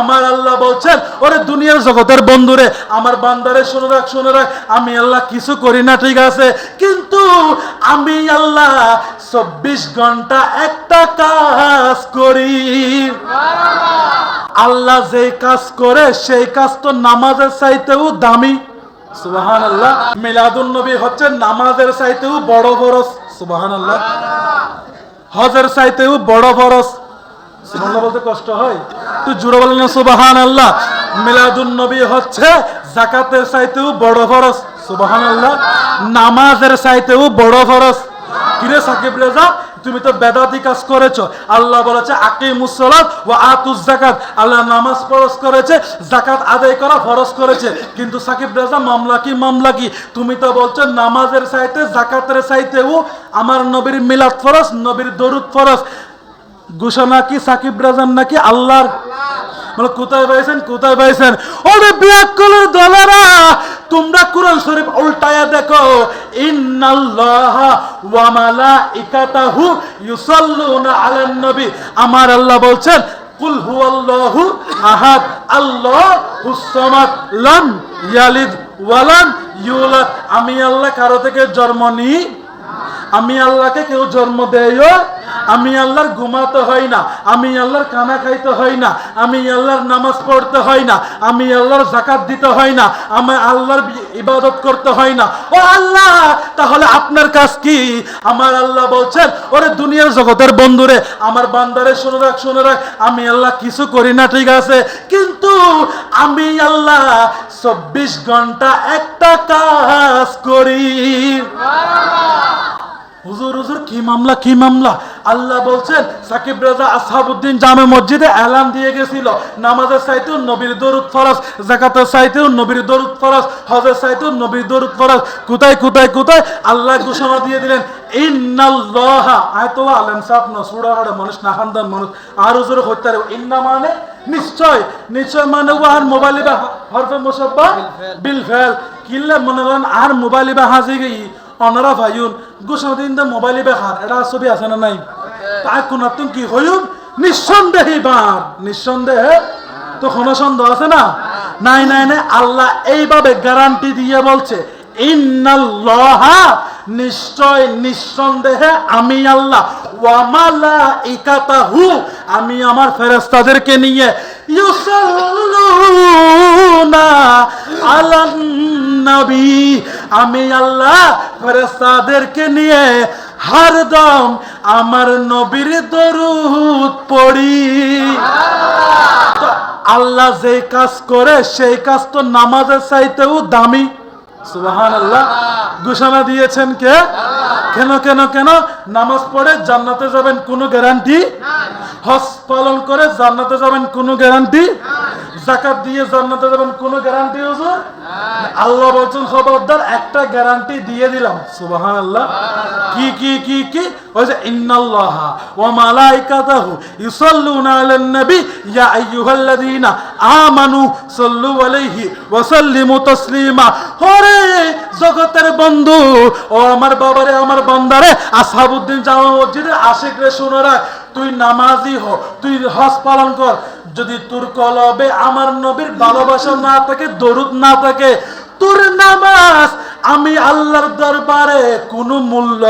আমার আল্লাহ বলছেন ওরে দুনিয়ার জগতের বন্ধুরে আমার বান্দারে শুনে রাখ শুনে রাখ আমি আল্লাহ কিছু করি না ঠিক আছে? কিন্তু আমি আল্লাহ চব্বিশ ঘণ্টা একটা কাজ করি। আল্লাহ যে কাজ করে সেই কাজ তো নামাজের চাইতেও দামি। সুবাহান আল্লাহ মিলাদুন নবী হচ্ছে নামাজের চাইতেও বড় ফরজ। সুবাহান আল্লাহ হজের চাইতেও বড় ফরজ। সুবহানাল্লাহ বলতে কষ্ট হয়? তুই জুড়ে বলেন না সুবাহান মিলাদুন নবী হচ্ছে চাইতেও বড় ফরজ। সুবাহান আল্লাহ নামাজের চাইতেও বড় কিরে সাকিব রেজা, তুমি তো বেদাতি কাজ করেছ। আল্লাহ বলেছে, আকিমুস সালাত ওয়া আতুজ যাকাত। আল্লাহ নামাজ ফরজ করেছে, যাকাত আদায় করা ফরজ করেছে। কিন্তু সাকিব রেজা, মামলা কি মামলা কি? তুমি তো বলছো, নামাজের চাইতে জাকাতের চাইতেও আমার নবীর মিলাদ ফরজ, নবীর দরুদ ফরজ। ঘোষণা কি সাকিব রাজান নাকি আল্লাহর? মানে কোথায় পাইছেন কোথায় পাইছেন? ওরে বিয়াকুলের দলেরা, তোমরা কুরআন শরীফ উল্টায়া দেখো। ইন্নাল্লাহ ওয়া মালাইকাতাহু ইউসাল্লুনা আলান নবী। আমার আল্লাহ বলছেন, কুল হুয়াল্লাহু আহাদ, আল্লাহুস সামাদ, লাম ইয়ালিদ ওয়ালাম ইউলাদ। আমি আল্লাহ কারও থেকে জন্ম নিই আমি আল্লাহকে কেউ জন্ম দেয়ও, আমি আল্লাহর ঘুমাতে হয় না, আমি আল্লাহর কানা খাইতে হয় না, আমি আল্লাহর নামাজ পড়তে হয় না, আমি আল্লাহর জাকাত দিতে হয় না, আমি আল্লাহর ইবাদত করতে হয় না। ও আল্লাহ, তাহলে আপনার কাজ কি? আমার আল্লাহ বলছেন, ওরে দুনিয়ার জগতের বন্ধুরে, আমার বান্দারে শুনে রাখ শুনে রাখ, আমি আল্লাহ কিছু করি না, ঠিক আছে? কিন্তু আমি আল্লাহ চব্বিশ ঘণ্টা একটা কাজ করি। হুজুর, কি মামলা কি মামলা? আল্লাহ বলছেন, সাকিব রাজা আসহাবউদ্দিন জামে মসজিদে এলান দিয়ে গেছিল। নামাজের চাইতেও নবীর দরুদ ফরজ জাকাতের চাইতেও নবীর দরুদ ফরজ, হজের চাইতেও নবীর দরুদ ফরজ। কোথায় কোথায় কোথায়? আল্লাহ ঘোষণা দিয়ে দিলেন, ইন্নাল্লাহ আলেম মানুষ মানুষ। আর হুজুর হত্যা ইন্না মানে নিশ্চয় নিশ্চয় মানে ও আর মোবাইল বা হরফে মুসাব্বা? বিল ফেল। কিল্লে মনে করেন, আর মোবাইল বা হাজি গই। অনারা ভাইউন ঘোষণা দিন দে মোবাইল বেহার এটা ছবি আছে না নাই? তাই কোন তুমি কি হইউন নিঃসন্দেহে বার নিঃসন্দেহে? তো কোনো সন্দেহ আছে না? নাই নাই নাই আল্লাহ এইভাবে গ্যারান্টি দিয়ে বলছে ইন্নাল্লাহা নিশ্চয় নিঃসন্দেহে আমি আল্লাহ। ওয়ামালা ইকাতাহু আমি আমার ফেরেস্তাদেরকে নিয়ে ইউসাল্লুনা আলান নবী আমি আল্লাহ ফেরেস্তাদেরকে নিয়ে হারদম আমার নবীর দরুদ পড়ি। আল্লাহ যে কাজ করে সেই কাজ তো নামাজের চাইতেও দামি। সুবাহান আল্লাহ ঘোষণা দিয়েছেন কে? কেন কেন কেন? নামাজ পড়ে জান্নাতে যাবেন কোনো গ্যারান্টি হজ পালন করে জান্নাতে যাবেন কোনো গ্যারান্টি জাকাত দিয়ে জান্নাতে যাবেন কোনো গ্যারান্টি হুজুর আল্লাহ বলছেন খবরদার একটা গ্যারান্টি দিয়ে দিলাম। সুবাহান আল্লাহ কি কি কি কি? ওই যে ইন্নাল্লাহ ওয়া মালাইকাতাহু ইউসাল্লুনা আলান নবী। ইয়া আইয়ুহাল্লাযীনা আমানু সাল্লু আলাইহি ওয়া সাল্লিমু তাসলিমা। ওরে জগতের বন্ধু। ও আমার বাবারে আমার বান্দারে আসহাবউদ্দিন জামা মসজিদে আশিক রে শুনে রাখ। তুই নামাজি হ, তুই হজ পালন কর। যদি তোর কলবে আমার নবীর ভালোবাসা না থাকে, দরুদ না থাকে, তোর নামাজ আমি আল্লাহর দরবারে কোনো মূল্য